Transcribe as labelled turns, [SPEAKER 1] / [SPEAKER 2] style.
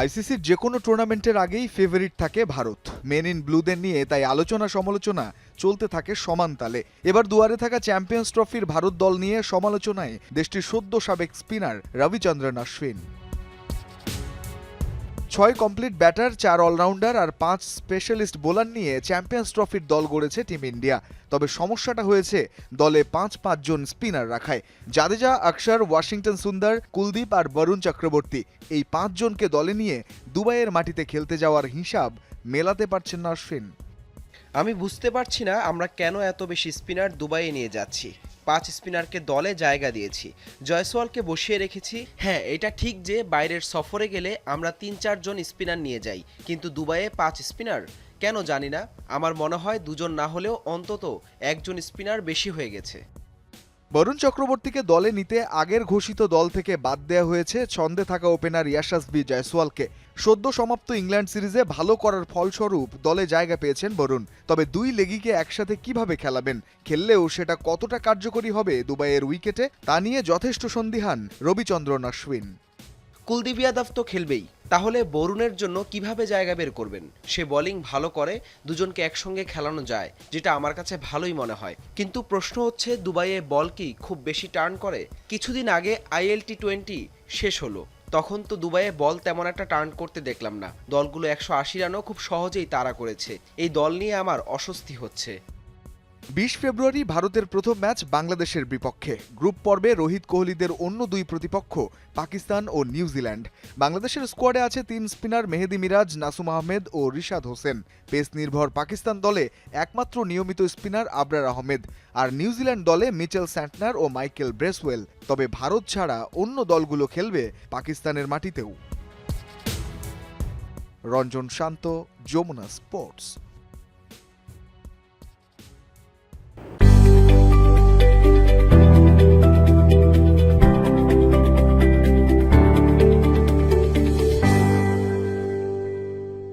[SPEAKER 1] আইসিসির যে কোনো টুর্নামেন্টের আগেই ফেভারিট থাকে ভারত। মেন ইন ব্লুদের নিয়ে তাই আলোচনা সমালোচনা চলতে থাকে সমান তালে। এবার দুয়ারে থাকা চ্যাম্পিয়ন্স ট্রফির ভারত দল নিয়ে সমালোচনায় দেশটির সদ্য সাবেক স্পিনার রবিচন্দ্রন অশ্বিন। ছয় কমপ্লিট ব্যাটার, চার অলরাউন্ডার আর পাঁচ স্পেশালিস্ট বোলার নিয়ে চ্যাম্পিয়ন্স ট্রফির দল গড়েছে টিম ইন্ডিয়া। তবে সমস্যাটা হয়েছে দলে পাঁচ পাঁচজন স্পিনার রাখায়। জাদেজা আকসার ওয়াশিংটন সুন্দর, কুলদীপ আর বরুণ চক্রবর্তী এই পাঁচজনকে দলে নিয়ে দুবাইয়ের মাটিতে খেলতে যাওয়ার হিসাব মেলাতে পারছেন না অশ্বিন।
[SPEAKER 2] আমি বুঝতে পারছি না আমরা কেন এত বেশি স্পিনার দুবাইয়ে নিয়ে যাচ্ছি। পাঁচ স্পিনারকে দলে জায়গা দিয়েছি। জয়সওয়ালকে বসিয়ে রেখেছি। হ্যাঁ এটা ঠিক যে বাইরের সফরে গেলে আমরা তিন চারজন স্পিনার নিয়ে যাই, কিন্তু দুবাইয়ে পাঁচ স্পিনার? কেন জানি না। আমার মনে হয় দুজন না হলেও অন্তত একজন স্পিনার বেশি হয়ে গেছে।
[SPEAKER 1] বরুণ চক্রবর্তীকে দলে নিতে আগের ঘোষিত দল থেকে বাদ দেওয়া হয়েছে ছন্দে থাকা ওপেনার ইয়াশাসবি জয়সওয়ালকে। সদ্য সমাপ্ত ইংল্যান্ড সিরিজে ভালো করার ফলস্বরূপ দলে জায়গা পেয়েছেন বরুণ। তবে দুই লেগিকে একসাথে কীভাবে খেলাবেন, খেললেও সেটা কতটা কার্যকরী হবে দুবাইয়ের উইকেটে, তা নিয়ে যথেষ্ট সন্দিহান রবিচন্দ্রন অশ্বিন
[SPEAKER 2] কুলদীপ যাদব তো খেলবেই। তাহলে বরুণের জন্য কীভাবে জায়গা বের করবেন? সে বোলিং ভালো করে, দুজনকে একসঙ্গে খেলানো যায়, যেটা আমার কাছে ভালোই মনে হয়। কিন্তু প্রশ্ন হচ্ছে, দুবাইয়ে বল কি খুব বেশি টার্ন করে? কিছুদিন আগে আইএল টি টোয়েন্টি শেষ হলো। তখন তো দুবাইয়ে বল তেমন একটা টার্ন করতে দেখলাম না। দলগুলো একশো আশি রানও খুব সহজেই তাড়া করেছে। এই দল নিয়ে আমার অস্বস্তি হচ্ছে।
[SPEAKER 1] বিশ ফেব্রুয়ারি ভারতের প্রথম ম্যাচ বাংলাদেশের বিপক্ষে। গ্রুপ পর্বে রোহিত কোহলিদের অন্য দুই প্রতিপক্ষ, পাকিস্তান ও নিউজিল্যান্ড বাংলাদেশের স্কোয়াডে আছে তিন স্পিনার মেহেদি মিরাজ, নাসুম আহমেদ ও রিশাদ হোসেন। পেস নির্ভর পাকিস্তান দলে একমাত্র নিয়মিত স্পিনার আবরার আহমেদ। আর নিউজিল্যান্ড দলে মিচেল স্যান্টনার ও মাইকেল ব্রেসওয়েল। তবে ভারত ছাড়া অন্য দলগুলো খেলবে পাকিস্তানের মাটিতেও। রঞ্জন শান্ত, যমুনা স্পোর্টস।